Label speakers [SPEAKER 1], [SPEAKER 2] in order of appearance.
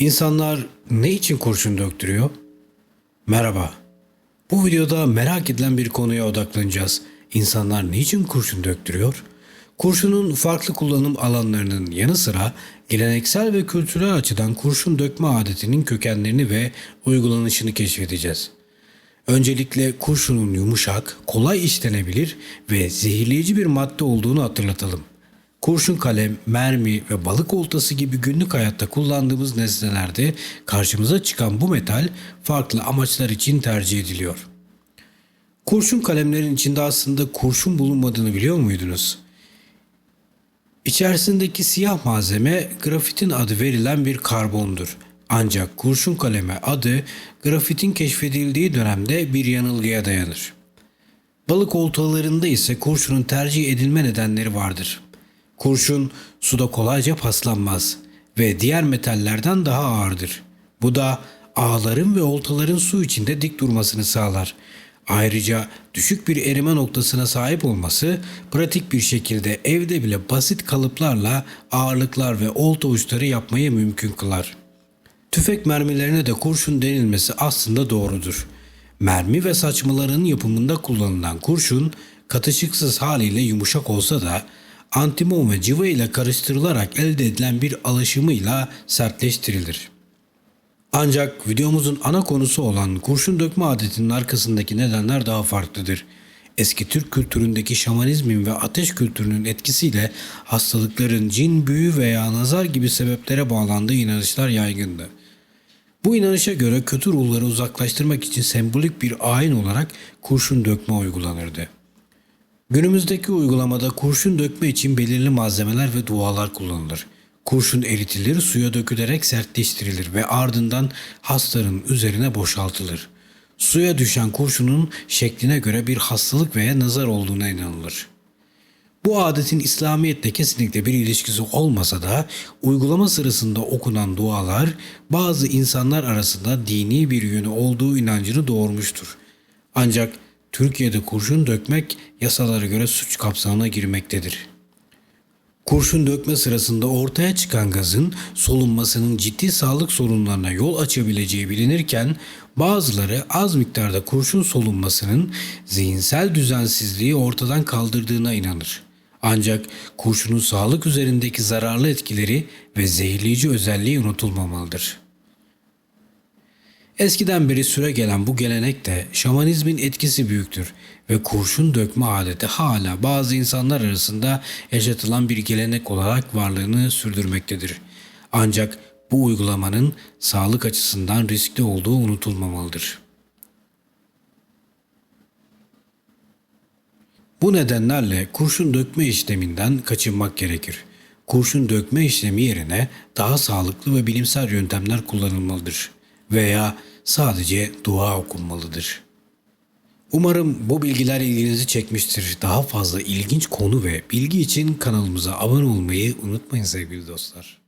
[SPEAKER 1] İnsanlar ne için kurşun döktürüyor? Merhaba. Bu videoda merak edilen bir konuya odaklanacağız. İnsanlar niçin kurşun döktürüyor? Kurşunun farklı kullanım alanlarının yanı sıra geleneksel ve kültürel açıdan kurşun dökme adetinin kökenlerini ve uygulanışını keşfedeceğiz. Öncelikle kurşunun yumuşak, kolay işlenebilir ve zehirleyici bir madde olduğunu hatırlatalım. Kurşun kalem, mermi ve balık oltası gibi günlük hayatta kullandığımız nesnelerde karşımıza çıkan bu metal farklı amaçlar için tercih ediliyor. Kurşun kalemlerin içinde aslında kurşun bulunmadığını biliyor muydunuz? İçerisindeki siyah malzeme grafitin adı verilen bir karbondur. Ancak kurşun kaleme adı grafitin keşfedildiği dönemde bir yanılgıya dayanır. Balık oltalarında ise kurşunun tercih edilme nedenleri vardır. Kurşun suda kolayca paslanmaz ve diğer metallerden daha ağırdır. Bu da ağların ve oltaların su içinde dik durmasını sağlar. Ayrıca düşük bir erime noktasına sahip olması pratik bir şekilde evde bile basit kalıplarla ağırlıklar ve olta uçları yapmayı mümkün kılar. Tüfek mermilerine de kurşun denilmesi aslında doğrudur. Mermi ve saçmaların yapımında kullanılan kurşun katışıksız haliyle yumuşak olsa da antimon ve cıva ile karıştırılarak elde edilen bir alaşımıyla sertleştirilir. Ancak videomuzun ana konusu olan kurşun dökme adetinin arkasındaki nedenler daha farklıdır. Eski Türk kültüründeki şamanizmin ve ateş kültürünün etkisiyle hastalıkların cin, büyü veya nazar gibi sebeplere bağlandığı inanışlar yaygındı. Bu inanışa göre kötü ruhları uzaklaştırmak için sembolik bir ayin olarak kurşun dökme uygulanırdı. Günümüzdeki uygulamada kurşun dökme için belirli malzemeler ve dualar kullanılır. Kurşun eritilir, suya dökülerek sertleştirilir ve ardından hastanın üzerine boşaltılır. Suya düşen kurşunun şekline göre bir hastalık veya nazar olduğuna inanılır. Bu adetin İslamiyet'te kesinlikle bir ilişkisi olmasa da uygulama sırasında okunan dualar bazı insanlar arasında dini bir yönü olduğu inancını doğurmuştur. Ancak Türkiye'de kurşun dökmek yasalara göre suç kapsamına girmektedir. Kurşun dökme sırasında ortaya çıkan gazın solunmasının ciddi sağlık sorunlarına yol açabileceği bilinirken bazıları az miktarda kurşun solunmasının zihinsel düzensizliği ortadan kaldırdığına inanır. Ancak kurşunun sağlık üzerindeki zararlı etkileri ve zehirleyici özelliği unutulmamalıdır. Eskiden beri süre gelen bu gelenekte şamanizmin etkisi büyüktür ve kurşun dökme adeti hala bazı insanlar arasında yaşatılan bir gelenek olarak varlığını sürdürmektedir. Ancak bu uygulamanın sağlık açısından riskli olduğu unutulmamalıdır. Bu nedenlerle kurşun dökme işleminden kaçınmak gerekir. Kurşun dökme işlemi yerine daha sağlıklı ve bilimsel yöntemler kullanılmalıdır veya sadece dua okunmalıdır. Umarım bu bilgiler ilginizi çekmiştir. Daha fazla ilginç konu ve bilgi için kanalımıza abone olmayı unutmayın sevgili dostlar.